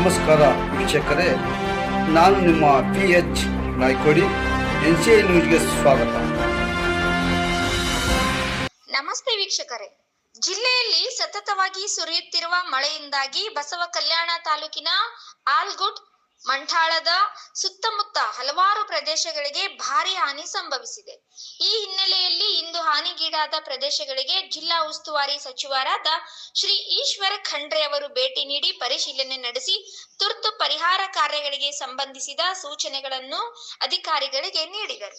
ನಮಸ್ಕಾರ ವೀಕ್ಷಕರೇ, ನಾನು ನಿಮ್ಮ P H Naikodi N C I ನ್ಯೂಸ್ಗೆ ಸ್ವಾಗತ. ನಮಸ್ತೆ ವೀಕ್ಷಕರೇ. ಜಿಲ್ಲೆಯಲ್ಲಿ ಸತತವಾಗಿ ಸುರಿಯುತ್ತಿರುವ ಮಳೆಯಿಂದಾಗಿ ಬಸವ ಕಲ್ಯಾಣ ತಾಲೂಕಿನ ಆಲ್ಗುಡ್ ಮಂಠಾಳದ ಸುತ್ತಮುತ್ತ ಹಲವಾರು ಪ್ರದೇಶಗಳಿಗೆ ಭಾರಿ ಹಾನಿ ಸಂಭವಿಸಿದೆ. ಈ ಹಿನ್ನೆಲೆಯಲ್ಲಿ ಇಂದು ಹಾನಿಗೀಡಾದ ಪ್ರದೇಶಗಳಿಗೆ ಜಿಲ್ಲಾ ಉಸ್ತುವಾರಿ ಸಚಿವರಾದ ಶ್ರೀ ಈಶ್ವರ ಖಂಡ್ರೆ ಅವರು ಭೇಟಿ ನೀಡಿ ಪರಿಶೀಲನೆ ನಡೆಸಿ ತುರ್ತು ಪರಿಹಾರ ಕಾರ್ಯಗಳಿಗೆ ಸಂಬಂಧಿಸಿದ ಸೂಚನೆಗಳನ್ನು ಅಧಿಕಾರಿಗಳಿಗೆ ನೀಡಿದರು.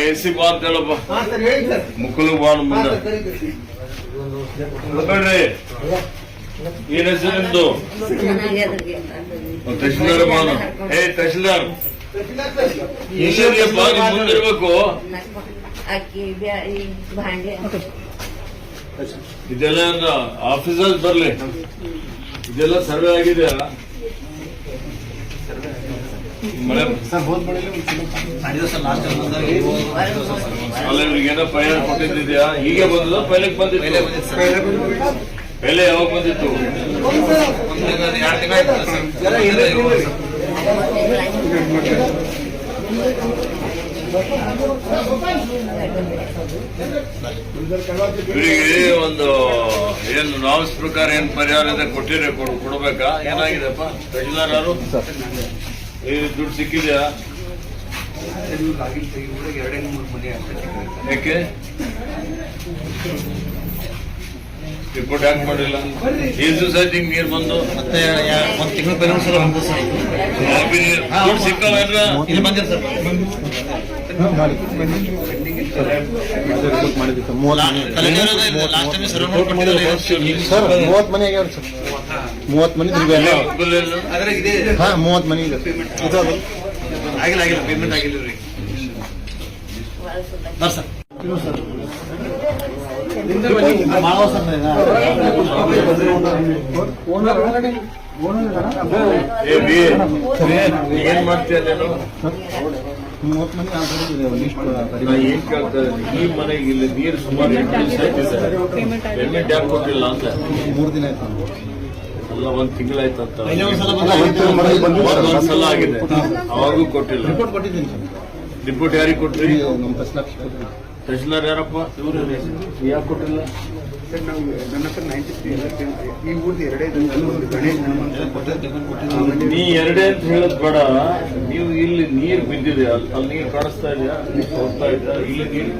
ಎ ಸಿ ಬಾ ಅಂತ ಹೇಳಪ್ಪ ಮುಕ್ಕಲು ಬಾ ಮುಂದೆ. ಏನ್ ಹೆಸರು ನಿಮ್ದು ತಹಶೀಲ್ದಾರ್ ಏ ತಹಶೀಲ್ದಾರ್. ಈಶ್ವರ್ಯಪ್ಪ ನಿಮ್ ಮುಂದಿರ್ಬೇಕು. ಅಕ್ಕಿ ಭಾಂಡೆ. ಇದೆಲ್ಲ ಆಫೀಸಲ್ಲಿ ಬರ್ಲಿ. ಇದೆಲ್ಲ ಸರ್ವೆ ಆಗಿದೆಯಾ? ಅಲ್ಲ ಏನೋ ಕೊಟ್ಟಿದ್ದಿದ್ಯಾ? ಹೀಗೆ ಬಂದದ ಪೈಲಕ್ ಬಂದಿತ್ತು? ಬೆಲೆ ಯಾವಾಗ ಬಂದಿತ್ತು? ಇವರಿಗೆ ಒಂದು ಏನು ನಾವ್ಸ್ ಪ್ರಕಾರ ಏನ್ ಪರಿಹಾರ ಇದೆ ಕೊಟ್ಟಿರೋ ಕೊಡ್- ಕೊಡ್ಬೇಕಾ? ಏನಾಗಿದೆಪ್ಪ? ತಹಶೀಲ್ದಾರ್ ಯಾರು ಈ ದುಡ್ಡು ಸಿಕ್ಕಿದ್ಯಾ? ಯಾಕೆ ರಿಪೋರ್ಟ್ ಯಾಕೆ ಮಾಡಿಲ್ಲ? ಎಷ್ಟು ದಿವಸ ಆಯ್ತು ಹಿಂಗ್ ನೀರ್ ಬಂದು. ಮತ್ತೆ ಯಾ- ಒಂದ್ ತಿಂಗಳ ಪರಿಣಾಮ ಸರ್ ಬಂದು ಸರ್ ನೀರ್- ಸಿಕ್ಕಲ್ಲ? ಇಲ್ಲಿ ಬಂದಿರ ಸರ್. ಮೂವತ್ ಮನೆ ಆಗ್ಯಾವ ಸರ್ ಮೂವತ್ ಮನೆ? ಹಾ ಮೂವತ್ ಇದೆ. ಆಗಿಲ್ಲ ಆಗಿಲ್ಲ ಪೇಮೆಂಟ್ ಆಗಿಲ್ಲ. ರೀ ಸರ್. ಏನ್ ಮಾಡ್ತೀಯ ನೀನು ಮೂವತ್ ಮನೆ ಆಲ್ರೆಡಿ ಲಿಸ್ಟ್ ನಾ ಏನ್ ಕೇಳ್ತಾ ಇದ್ದೀನಿ, ಈ ಮನೆಗೆ ಇಲ್ಲಿ ನೀರು ಸುಮಾರು ಪೇಮೆಂಟ್ ಯಾಕೆ ಕೊಟ್ಟಿಲ್ಲ ಅಂತ ಮೂರು ದಿನ ಆಯ್ತು ಅಲ್ಲ ಒಂದ್ ಒಂದ್ಸಲ ಮನೆಗೆ ಬಂದಿಲ್ಲ. ಆಗಿದೆ ಅವಾಗೂ ಕೊಟ್ಟಿಲ್ಲ ರಿಪೋರ್ಟ್ ಕೊಟ್ಟಿದ್ದೀನಿ ಸರ್ ರಿಪೋರ್ಟ್ ಯಾರಿಗೆ ಕೊಟ್ರಿ ನಮ್ಮ ತಹಸೀಲ್ದಾರ್ ಕೊಟ್ಟಿದ್ದೀನಿ. ತಹಶೀಲ್ದಾರ್ ಯಾರಪ್ಪ? ಇವರು ಯಾಕೆ ಕೊಟ್ಟಿಲ್ಲ ಸರ್ ನಾವು ನನ್ನ ಹತ್ರ ನೈಂಟಿ ತ್ರೀ ಈ ಊರ್ದು ಎರಡೇ ಗಣೇಶ್ ನೀ ಎರಡೇ ಅಂತ ಹೇಳದ್ ಬೇಡ. ನೀವು ಇಲ್ಲಿ ನೀರ್ ಬಿದ್ದಿದೆ. ಅಲ್ಲಿ ನೀರು ಕಾಣಿಸ್ತಾ ಇದೆಯಾ? ಹೋಗ್ತಾ ಇದ್ದ ಇಲ್ಲಿ ನೀರ್